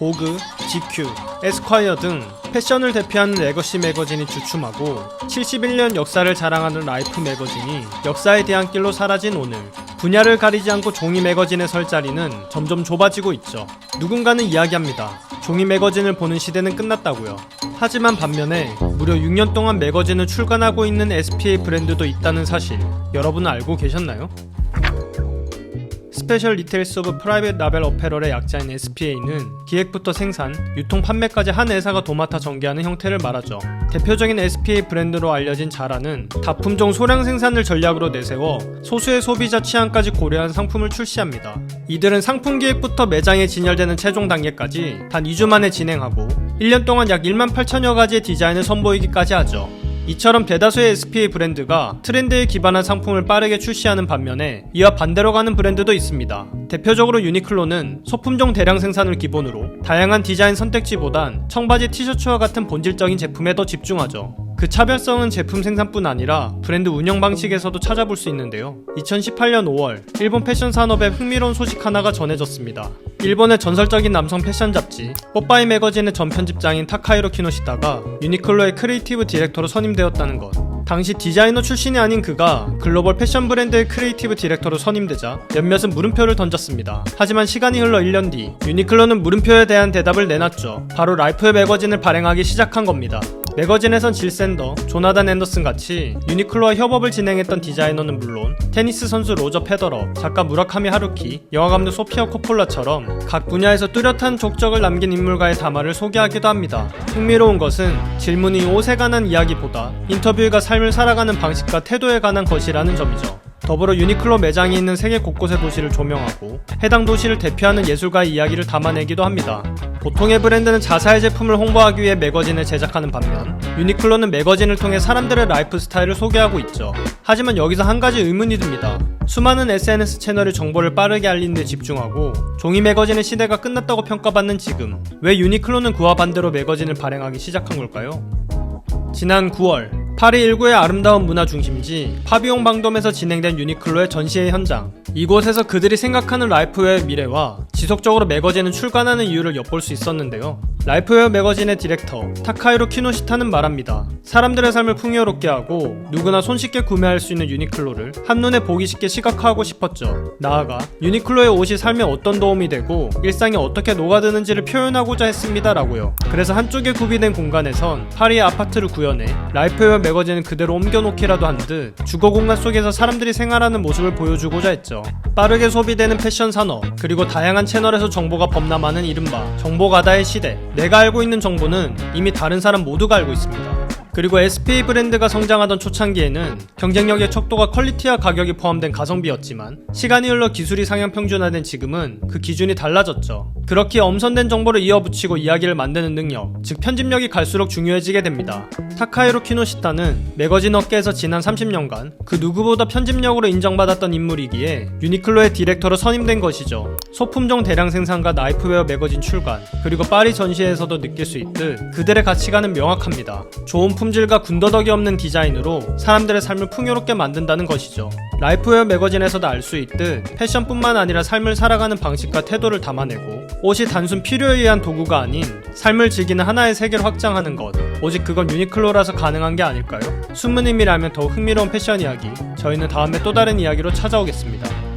보그, GQ, 에스콰이어 등 패션을 대표하는 레거시 매거진이 주춤하고 71년 역사를 자랑하는 라이프 매거진이 역사의 대안길로 사라진 오늘 분야를 가리지 않고 종이 매거진의 설 자리는 점점 좁아지고 있죠. 누군가는 이야기합니다. 종이 매거진을 보는 시대는 끝났다고요. 하지만 반면에 무려 6년 동안 매거진을 출간하고 있는 SPA 브랜드도 있다는 사실 여러분은 알고 계셨나요? 스페셜 리테일스 오브 프라이빗 라벨 어페럴의 약자인 SPA는 기획부터 생산, 유통 판매까지 한 회사가 도맡아 전개하는 형태를 말하죠. 대표적인 SPA 브랜드로 알려진 자라는 다품종 소량 생산을 전략으로 내세워 소수의 소비자 취향까지 고려한 상품을 출시합니다. 이들은 상품 기획부터 매장에 진열되는 최종 단계까지 단 2주 만에 진행하고 1년 동안 약 1만 8천여 가지의 디자인을 선보이기까지 하죠. 이처럼 대다수의 SPA 브랜드가 트렌드에 기반한 상품을 빠르게 출시하는 반면에 이와 반대로 가는 브랜드도 있습니다. 대표적으로 유니클로는 소품종 대량 생산을 기본으로 다양한 디자인 선택지보단 청바지 티셔츠와 같은 본질적인 제품에 더 집중하죠. 그 차별성은 제품 생산뿐 아니라 브랜드 운영 방식에서도 찾아볼 수 있는데요. 2018년 5월 일본 패션 산업에 흥미로운 소식 하나가 전해졌습니다. 일본의 전설적인 남성 패션 잡지 뽀빠이 매거진의 전 편집장인 타카이로 키노시타가 유니클로의 크리에이티브 디렉터로 선임되었다는 것. 당시 디자이너 출신이 아닌 그가 글로벌 패션 브랜드의 크리에이티브 디렉터로 선임되자 몇몇은 물음표를 던졌습니다. 하지만 시간이 흘러 1년 뒤 유니클로는 물음표에 대한 대답을 내놨죠. 바로 라이프의 매거진을 발행하기 시작한 겁니다. 매거진에선 질 샌더, 조나단 앤더슨 같이 유니클로와 협업을 진행했던 디자이너는 물론 테니스 선수 로저 페더러, 작가 무라카미 하루키, 영화감독 소피아 코폴라처럼 각 분야에서 뚜렷한 족적을 남긴 인물과의 담화를 소개하기도 합니다. 흥미로운 것은 질문이 옷에 관한 이야기보다 인터뷰가 삶을 살아가는 방식과 태도에 관한 것이라는 점이죠. 더불어 유니클로 매장이 있는 세계 곳곳의 도시를 조명하고 해당 도시를 대표하는 예술가의 이야기를 담아내기도 합니다. 보통의 브랜드는 자사의 제품을 홍보하기 위해 매거진을 제작하는 반면 유니클로는 매거진을 통해 사람들의 라이프 스타일을 소개하고 있죠. 하지만 여기서 한 가지 의문이 듭니다. 수많은 SNS 채널이 정보를 빠르게 알리는 데 집중하고 종이 매거진의 시대가 끝났다고 평가받는 지금 왜 유니클로는 그와 반대로 매거진을 발행하기 시작한 걸까요? 지난 9월 파리 1구의 아름다운 문화 중심지 파비옹 방돔에서 진행된 유니클로의 전시회 현장. 이곳에서 그들이 생각하는 라이프웨어 미래와 지속적으로 매거진을 출간하는 이유를 엿볼 수 있었는데요. 라이프웨어 매거진의 디렉터 타카이로 키노시타는 말합니다. 사람들의 삶을 풍요롭게 하고 누구나 손쉽게 구매할 수 있는 유니클로를 한눈에 보기 쉽게 시각화하고 싶었죠. 나아가 유니클로의 옷이 삶에 어떤 도움이 되고 일상에 어떻게 녹아드는지를 표현하고자 했습니다 라고요. 그래서 한쪽에 구비된 공간에선 파리의 아파트를 구현해 라이프웨어 매거진을 그대로 옮겨놓기라도 한 듯 주거 공간 속에서 사람들이 생활하는 모습을 보여주고자 했죠. 빠르게 소비되는 패션 산업, 그리고 다양한 채널에서 정보가 범람하는 이른바 정보 가다의 시대. 내가 알고 있는 정보는 이미 다른 사람 모두가 알고 있습니다. 그리고 SPA 브랜드가 성장하던 초창기에는 경쟁력의 척도가 퀄리티와 가격이 포함된 가성비였지만 시간이 흘러 기술이 상향 평준화된 지금은 그 기준이 달라졌죠. 그렇게 엄선된 정보를 이어붙이고 이야기를 만드는 능력, 즉 편집력이 갈수록 중요해지게 됩니다. 타카이로 키노시타는 매거진 업계에서 지난 30년간 그 누구보다 편집력으로 인정받았던 인물이기에 유니클로의 디렉터로 선임된 것이죠. 소품종 대량 생산과 나이프웨어 매거진 출간, 그리고 파리 전시회에서도 느낄 수 있듯 그들의 가치관은 명확합니다. 좋은 품 질과 군더더기 없는 디자인으로 사람들의 삶을 풍요롭게 만든다는 것이죠. 라이프웨어 매거진에서도 알 수 있듯 패션뿐만 아니라 삶을 살아가는 방식과 태도를 담아내고 옷이 단순 필요에 의한 도구가 아닌 삶을 즐기는 하나의 세계를 확장하는 것. 오직 그건 유니클로라서 가능한 게 아닐까요? 숨은 의미라면 더욱 흥미로운 패션 이야기. 저희는 다음에 또 다른 이야기로 찾아오겠습니다.